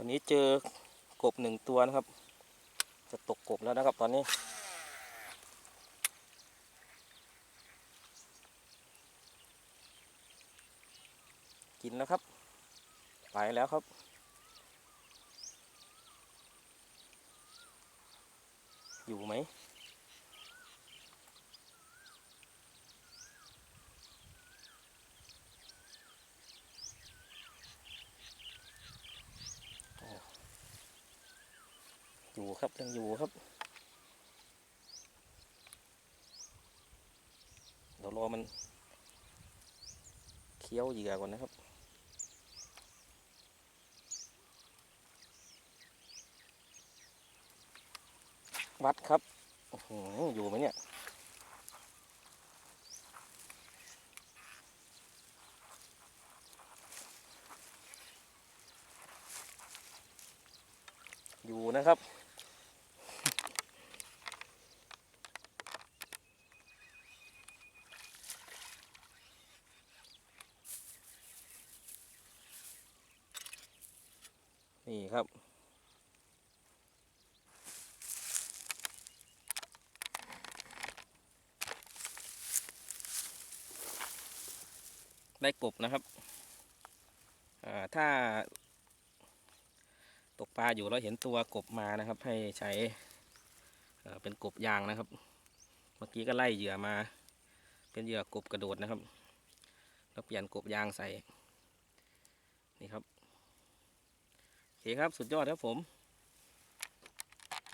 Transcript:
วันนี้เจอกบหนึ่งตัวนะครับ จะตกกบแล้วนะครับตอนนี้ กินแล้วครับ ไปแล้วครับอยู่ไหม อยู่ครับยังอยู่ครับเดี๋ยวรอมันเคี้ยวเหยื่อก่อนนะครับวัดครับออยู่ไหมเนี่ย อยู่นะครับ นี่ครับ ได้กบนะครับถ้า ตกปลาอยู่แล้วเห็นตัวกบมานะครับ ให้ใช้เป็นกบยางนะครับ เมื่อกี้ก็ไล่เหยื่อมา เป็นเหยื่อกบกระโดดนะครับ แล้วเปลี่ยนกบยางใส่ นี่ครับ ครับสุดยอดครับผม